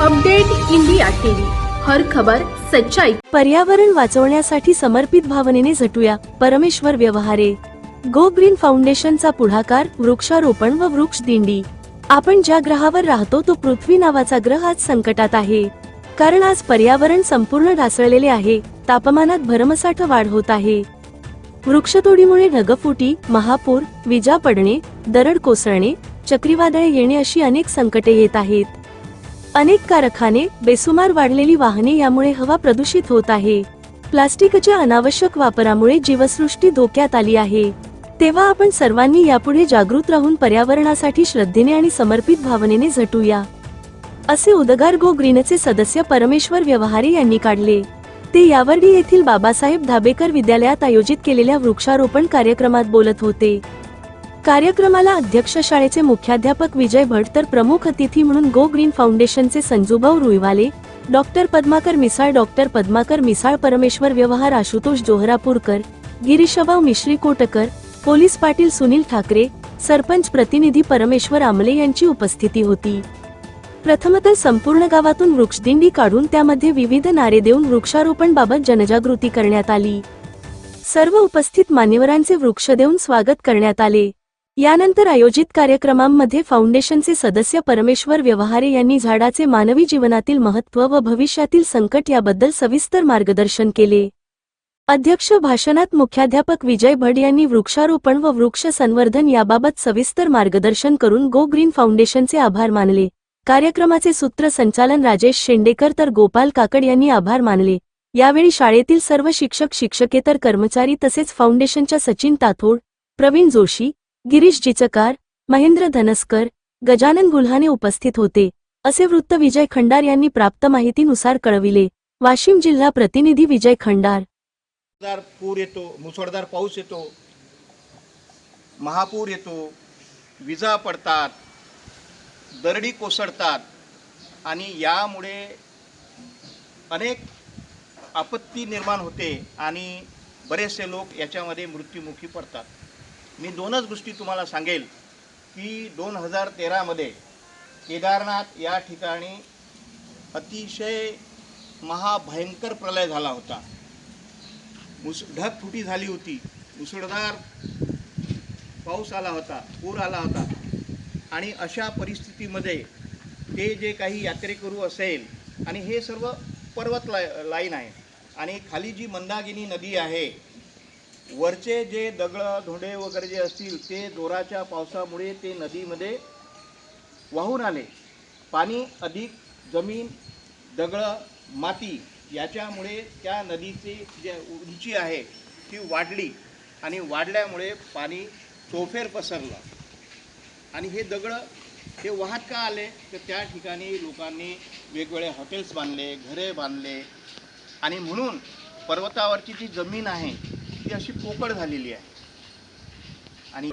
Update India TV. हर खबर सच्चाई. पर्यावरण वाचवण्यासाठी समर्पित भावनेने झटूया परमेश्वर व्यवहारे. गो ग्रीन फाउंडेशनचा पुढाकार वृक्षारोपण व वृक्ष दिंडी. आपण ज्या ग्रहावर राहतो तो पृथ्वी नावाचा ग्रह आज संकटात आहे. कारण आज पर्यावरण संपूर्ण ढासळलेले आहे तापमानात भरमसाठ वाढ होत आहे. वृक्षतोडीमुळे ढगफुटी महापूर विजा पडणे दरड कोसळणे चक्रीवादळे येणे अशी अनेक संकटे येत आहेत. अनेक कारखाने बेसुमार वाढलेली वाहने यामुळे हवा प्रदूषित होत आहे. प्लास्टिकच्या अनावश्यक वापरामुळे जीवसृष्टी धोक्यात आली आहे. तेव्हा आपण सर्वांनी यापुढे जागृत राहून पर्यावरणासाठी श्रद्धेने आणि समर्पित भावनेने झटूया. असे उदगार गो ग्रीनचे सदस्य परमेश्वर व्यवहारे यांनी काढले. ते यावर्डी येथील बाबासाहेब धाबेकर विद्यालयात आयोजित केलेल्या वृक्षारोपण कार्यक्रमात बोलत होते. कार्यक्रमाला अध्यक्ष शाळेचे मुख्याध्यापक विजय भट तर प्रमुख अतिथी म्हणून गो ग्रीन फाउंडेशनचे Sanjubhau Ruiwale doctor Padmakar Misal doctor Padmakar Misal Parmeshwar Vyavahar Ashutosh Joharapurkar Girishbhau Mishri Kotkar police Patil Sunil Thackeray sarpanch प्रतिनिधी परमेश्वर आमले यांची उपस्थिती होती. प्रथमतः संपूर्ण गावातून वृक्षदिंडी काढून त्यामध्ये विविध नारे देऊन वृक्षारोपण बाबत जनजागृती करण्यात आली. सर्व उपस्थित मान्यवरांचे वृक्ष देऊन स्वागत करण्यात आले. यानंतर आयोजित कार्यक्रमांमध्ये फाउंडेशनचे सदस्य परमेश्वर व्यवहारे यांनी झाडाचे मानवी जीवनातील महत्त्व व भविष्यातील संकट याबद्दल सविस्तर मार्गदर्शन केले. अध्यक्ष भाषणात मुख्याध्यापक विजय भट यांनी वृक्षारोपण व वृक्ष संवर्धन याबाबत सविस्तर मार्गदर्शन करून गो ग्रीन फाउंडेशनचे आभार मानले. कार्यक्रमाचे सूत्रसंचालन राजेश शेंडेकर तर गोपाल काकड यांनी आभार मानले. यावेळी शाळेतील सर्व शिक्षक शिक्षकेतर कर्मचारी तसेच फाउंडेशनच्या सचिन ताथोड प्रवीण जोशी गिरीश जिचकार महेंद्र धनस्कर गजानन गुल्हाने उपस्थित होते असे वृत्त विजय खंडार यांनी प्राप्त माहितीनुसार कळविले. वाशिम जिल्हा प्रतिनिधी विजय खंडार. पूर येतो मुसळधार पाऊस येतो महापूर येतो विजा पडतात दरडी कोसळतात आणि यामुळे अनेक आपत्ती निर्माण होते आणि बरेचसे लोक याच्यामध्ये मृत्युमुखी पडतात. मी दोनच गोष्टी तुम्हाला सांगेल की दोन हजार तेरामध्ये केदारनाथ या ठिकाणी अतिशय महाभयंकर प्रलय झाला होता. मुस ढगफुटी झाली होती. मुसळधार पाऊस आला होता पूर आला होता. आणि अशा परिस्थितीमध्ये ते जे काही यात्रेकरू असेल आणि हे सर्व पर्वत ला लाईन आहे आणि खाली जी मंदागिनी नदी आहे वरचे जे दगडं धोंडे वगैरे जे असतील ते जोराच्या पावसामुळे ते नदीमध्ये वाहून आले. पाणी अधिक जमीन दगडं माती याच्यामुळे त्या नदीची जी उंची आहे ती वाढली आणि वाढल्यामुळे पाणी चोफेर पसरलं. आणि हे दगडं हे वाहत का आले? तर त्या ठिकाणी लोकांनी वेगवेगळे हॉटेल्स बांधले घरे बांधले. आणि म्हणून पर्वतावरची जी जमीन आहे ती अशी पोकळ झालेली आहे. आणि